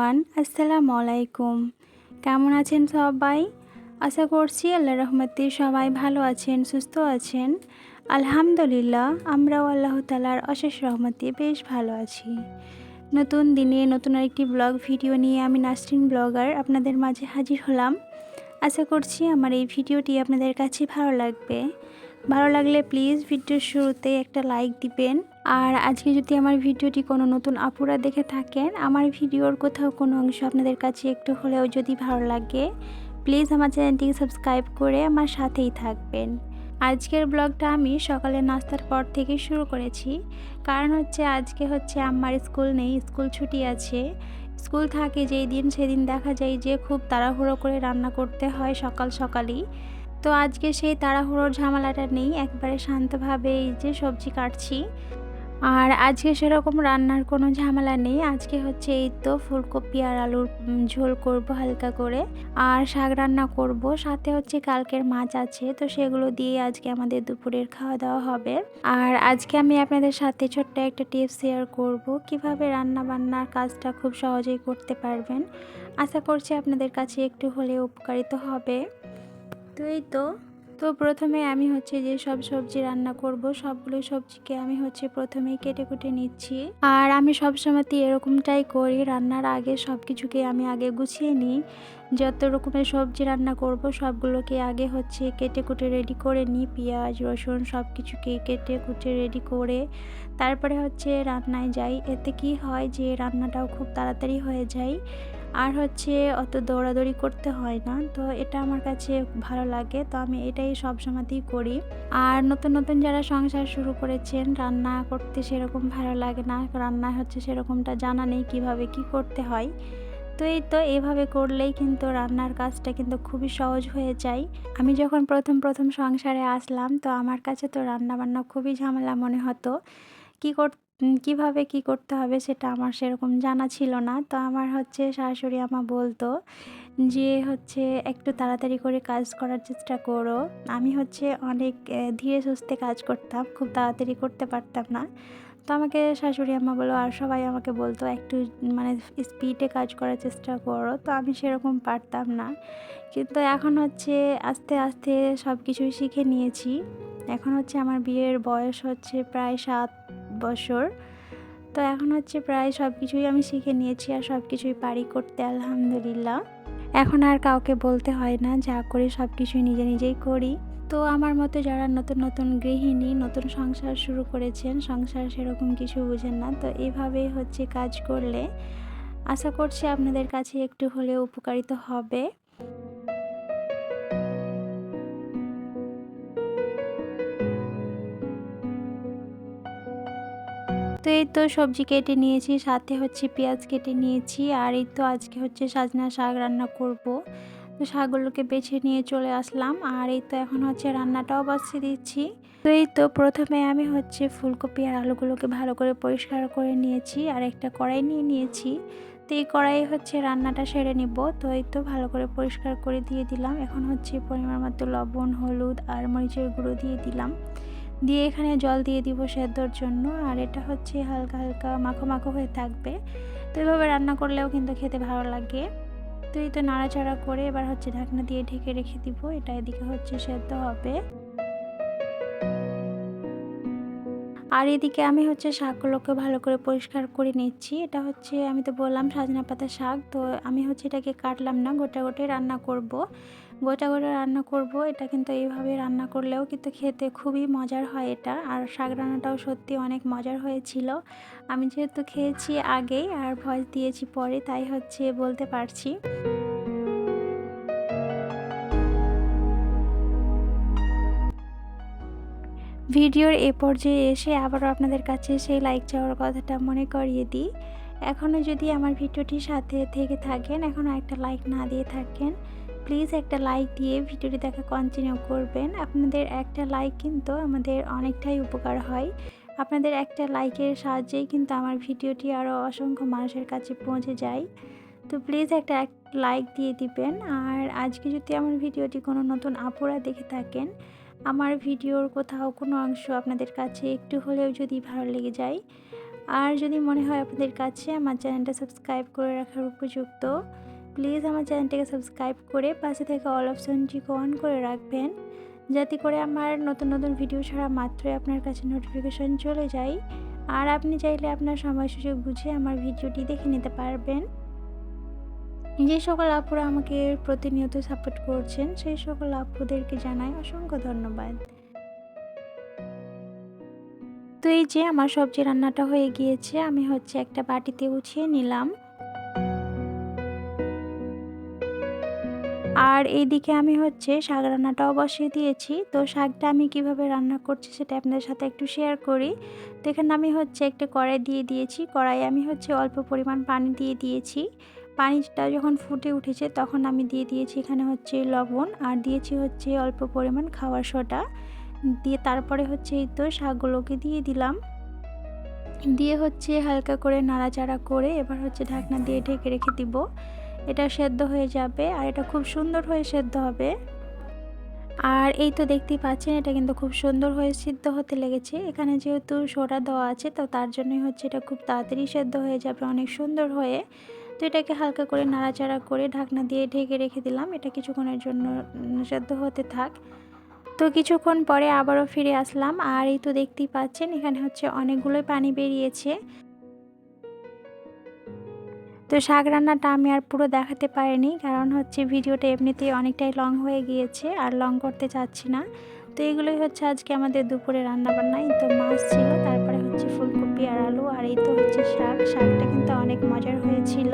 Everyone আসসালামু আলাইকুম কেমন আছেন সবাই? আশা করছি আল্লাহ রহমতে সবাই ভালো আছেন, সুস্থ আছেন। আলহামদুলিল্লাহ, আমরাও আল্লাহ তালার অশেষ রহমতে বেশ ভালো আছি। নতুন দিনে নতুন আরেকটি ব্লগ ভিডিও নিয়ে আমি নাসরিন ব্লগার আপনাদের মাঝে হাজির হলাম। আশা করছি আমার এই ভিডিওটি আপনাদের কাছে ভালো লাগবে। ভালো লাগলে প্লিজ ভিডিওর শুরুতে একটা লাইক দিবেন। আর আজকে যদি আমার ভিডিওটি কোনো নতুন আপুরা দেখে থাকেন, আমার ভিডিওর কোথাও কোনো অংশ আপনাদের কাছে একটু হলেও যদি ভালো লাগে, প্লিজ আমার চ্যানেলটিকে সাবস্ক্রাইব করে আমার সাথেই থাকবেন। আজকের ব্লগটা আমি সকালে নাস্তার পর থেকে শুরু করেছি। কারণ হচ্ছে আজকে হচ্ছে আমার স্কুল নেই, স্কুল ছুটি আছে। স্কুল থাকে যেই দিন সেদিন দেখা যায় যে খুব তাড়াহুড়ো করে রান্না করতে হয় সকাল সকালই। তো আজকে সেই তাড়াহুড়োর ঝামেলাটা নেই, একবারে শান্তভাবে এই যে সবজি কাটছি। আর আজকে সেরকম রান্নার কোনো ঝামেলা নেই। আজকে হচ্ছে এই তো ফুলকপি আর আলুর ঝোল করব হালকা করে। আর শাক রান্না করব। সাথে হচ্ছে কালকের মাছ আছে, তো সেগুলো দিয়ে আজকে আমাদের দুপুরের খাওয়া দাওয়া হবে। আর আজকে আমি আপনাদের সাথে ছোট্ট একটা টিপস শেয়ার করব। কীভাবে রান্না বান্নার কাজটা খুব সহজেই করতে পারবেন? আশা করছি আপনাদের কাছে একটু হলে উপকারিত হবে। তো এই তো তো প্রথমে আমি হচ্ছে যে সব সবজি রান্না করব, সবগুলো সবজিকে আমি হচ্ছে প্রথমেই কেটে কুটে নিচ্ছি। আর আমি সব সময়তে এরকমটাই করি, রান্নার আগে সব কিছুকে আমি আগে গুছিয়ে নিই। যত রকমের সবজি রান্না করব, সবগুলোকে আগে হচ্ছে কেটে কুটে রেডি করে নিই। পেঁয়াজ, রসুন সব কিছুকে কেটে কুটে রেডি করে তারপরে হচ্ছে রান্নায় যাই। এতে কি হয় যে রান্নাটাও খুব তাড়াতাড়ি হয়ে যায়। আর হচ্ছে অত দৌড়াদৌড়ি করতে হয় না। তো এটা আমার কাছে ভালো লাগে, তো আমি এটাই সব সময়তেই করি। আর নতুন নতুন যারা সংসার শুরু করেছেন, রান্না করতে সেরকম ভালো লাগে না। রান্না হচ্ছে সেরকমটা জানা নেই কীভাবে কি করতে হয়। তো এই তো এভাবে করলেই কিন্তু রান্নার কাজটা কিন্তু খুবই সহজ হয়ে যায়। আমি যখন প্রথম প্রথম সংসারে আসলাম, তো আমার কাছে তো রান্না বান্না খুবই ঝামেলা মনে হতো। কী কর কীভাবে কি করতে হবে সেটা আমার সেরকম জানা ছিল না। তো আমার হচ্ছে শাশুড়ি আমা বলতো যে হচ্ছে একটু তাড়াতাড়ি করে কাজ করার চেষ্টা করো। আমি হচ্ছে অনেক ধীরে সুস্থে কাজ করতাম, খুব তাড়াতাড়ি করতে পারতাম না। তো আমাকে শাশুড়ি আম্মা বলো, আর সবাই আমাকে বলতো একটু মানে স্পিডে কাজ করার চেষ্টা করো। তো আমি সেরকম পারতাম না। কিন্তু এখন হচ্ছে আস্তে আস্তে সব কিছুই শিখে নিয়েছি। এখন হচ্ছে আমার বিয়ের বয়স হচ্ছে প্রায় সাত বছর। তো এখন হচ্ছে প্রায় সব কিছুই আমি শিখে নিয়েছি আর সব কিছুই পারি করতে, আলহামদুলিল্লাহ। এখন আর কাউকে বলতে হয় না, যা করি সব কিছুই নিজে নিজেই করি। তো আমার মতো যারা নতুন নতুন গৃহিণী, নতুন সংসার শুরু করেছেন, সংসার সেরকম কিছু বুঝেন না। তো এভাবেই হচ্ছে কাজ করলে, আশা করছি আপনাদের কাছে একটু হলেও উপকারিত হবে। তো এই তো সবজি কেটে নিয়েছি, সাথে হচ্ছে পেঁয়াজ কেটে নিয়েছি, আর এই তো আজকে হচ্ছে সাজনা শাক রান্না করব। তো শাকগুলোকে বেছে নিয়ে চলে আসলাম, আর এই তো এখন হচ্ছে রান্নাটাও বসিয়ে দিচ্ছি। তো এই তো প্রথমে আমি হচ্ছে ফুলকপি আর আলুগুলোকে ভালো করে পরিষ্কার করে নিয়েছি, আর একটা কড়াই নিয়ে নিয়েছি। তো এই কড়াই হচ্ছে রান্নাটা সেরে নিব, তো এই তো ভালো করে পরিষ্কার করে দিয়ে দিলাম। এখন হচ্ছে পরিমাণ মতো লবণ, হলুদ আর মরিচের গুঁড়ো দিয়ে দিলাম। দিয়ে এখানে জল দিয়ে দিব সেদ্ধর জন্য, আর এটা হচ্ছে হালকা হালকা মাখো মাখো হয়ে থাকবে। তো এভাবে রান্না করলেও কিন্তু খেতে ভালো লাগে। তো এই তো নাড়াচাড়া করে এবার হচ্ছে ঢাকনা দিয়ে ঢেকে রেখে দিব, এটা এদিকে হচ্ছে সেদ্ধ হবে। আর এদিকে আমি হচ্ছে শাকগুলোকে ভালো করে পরিষ্কার করে নিচ্ছি। এটা হচ্ছে আমি তো বললাম সাজনা পাতা শাক, তো আমি হচ্ছে এটাকে কাটলাম না, গোটা গোটাই রান্না করব। গোটা গোটা রান্না করব, এটা কিন্তু এইভাবে রান্না করলেও কিন্তু খেতে খুবই মজার হয় এটা। আর শাক রান্নাটাও সত্যি অনেক মজার হয়েছিল। আমি যেহেতু খেয়েছি আগেই আর ভয় দিয়েছি পরে, তাই হচ্ছে বলতে পারছি। ভিডিওর এ পর্যায়ে এসে আবারও আপনাদের কাছে সেই লাইক চাওয়ার কথাটা মনে করিয়ে দিই। এখনও যদি আমার ভিডিওটির সাথে থেকে থাকেন এখনও একটা লাইক না দিয়ে থাকেন প্লিজ একটা লাইক দিয়ে ভিডিওটি দেখা কন্টিনিউ করবেন। আপনাদের একটা লাইক কিন্তু আমাদের অনেকটাই উপকার হয়। আপনাদের একটা লাইকের সাহায্যেই কিন্তু আমার ভিডিওটি আরও অসংখ্য মানুষের কাছে পৌঁছে যায়। তো প্লিজ একটা এক লাইক দিয়ে দিবেন। আর আজকে যদি আমার ভিডিওটি কোনো নতুন আপুরা দেখে থাকেন আমার ভিডিওর কোথাও কোনো অংশ আপনাদের কাছে একটু হলেও যদি ভালো লেগে যায়, আর যদি মনে হয় আপনাদের কাছে আমার চ্যানেলটা সাবস্ক্রাইব করে রাখার উপযুক্ত, প্লিজ আমার চ্যানেলটাকে সাবস্ক্রাইব করে পাশে থেকে অল অপশনটিকে অন করে রাখবেন, যাতে করে আমার নতুন নতুন ভিডিও ছাড়া মাত্রই আপনার কাছে নোটিফিকেশন চলে যায়, আর আপনি চাইলে আপনার সময় সুযোগ বুঝে আমার ভিডিওটি দেখে নিতে পারবেন। যে সকল আপুরা আমাকে প্রতিনিয়ত সাপোর্ট করছেন, সেই সকল আপুদেরকে জানাই অসংখ্য ধন্যবাদ। তো এই যে আমার সবজি রান্নাটা হয়ে গিয়েছে, আমি হচ্ছে একটা বাটিতে উঠিয়ে নিলাম। আর এইদিকে আমি হচ্ছে শাক রান্নাটাও বসিয়ে দিয়েছি। তো শাকটা আমি কীভাবে রান্না করছি সেটা আপনাদের সাথে একটু শেয়ার করি। তো এখানে আমি হচ্ছে একটা কড়াই দিয়ে দিয়েছি। কড়াই আমি হচ্ছে অল্প পরিমাণ পানি দিয়ে দিয়েছি। পানিটা যখন ফুটে উঠেছে তখন আমি দিয়ে দিয়েছি এখানে হচ্ছে লবণ আর দিয়েছি হচ্ছে অল্প পরিমাণ খাওয়ার সোডা। দিয়ে তারপরে হচ্ছে এই তো শাকগুলোকে দিয়ে দিলাম। দিয়ে হচ্ছে হালকা করে নাড়াচাড়া করে এবার হচ্ছে ঢাকনা দিয়ে ঢেকে রেখে দিব। এটা সেদ্ধ হয়ে যাবে আর এটা খুব সুন্দর হয়ে সেদ্ধ হবে। আর এই তো দেখতেই পাচ্ছেন এটা কিন্তু খুব সুন্দর হয়ে সিদ্ধ হতে লেগেছে। এখানে যেহেতু সোডা দেওয়া আছে তো তার জন্যই হচ্ছে এটা খুব তাড়াতাড়ি সেদ্ধ হয়ে যাবে অনেক সুন্দর হয়ে। তো এটাকে হালকা করে নাড়াচাড়া করে ঢাকনা দিয়ে ঢেকে রেখে দিলাম। এটা কিছুক্ষণের জন্য সেদ্ধ হতে থাক। তো কিছুক্ষণ পরে আবারও ফিরে আসলাম। আর এই তো দেখতেই পাচ্ছেন, এখানে হচ্ছে অনেকগুলোই পানি বেরিয়েছে। তো শাক রান্নাটা আমি আর পুরো দেখাতে পারিনি, কারণ হচ্ছে ভিডিওটা এমনিতেই অনেকটাই লং হয়ে গিয়েছে, আর লং করতে চাচ্ছি না। তো এগুলোই হচ্ছে আজকে আমাদের দুপুরে রান্না বান্না তো মাছ ছিল, তারপরে হচ্ছে ফুলকপি আর আলু, আর এই তো হচ্ছে শাক। শাকটা কিন্তু অনেক মজার হয়েছিল।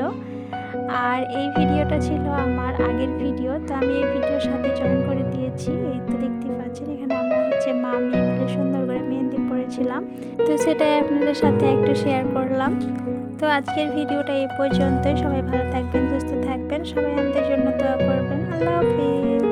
আর এই ভিডিওটা ছিল আমার আগের ভিডিও। তো আমি এই ভিডিওর সাথে জয়েন করে দিয়েছি। এই তো দেখতে পাচ্ছেন, এখানে আমরা হচ্ছে মা মেয়ে মিলে সুন্দর করে মেহেন্দি পড়েছিলাম তো সেটাই আপনাদের সাথে একটু শেয়ার করলাম। তো আজকের ভিডিওটা এই পর্যন্তই। সবাই ভালো থাকবেন, সুস্থ থাকবেন। সবাই আমাদের জন্য দোয়া করবেন। আল্লাহ হাফিজ।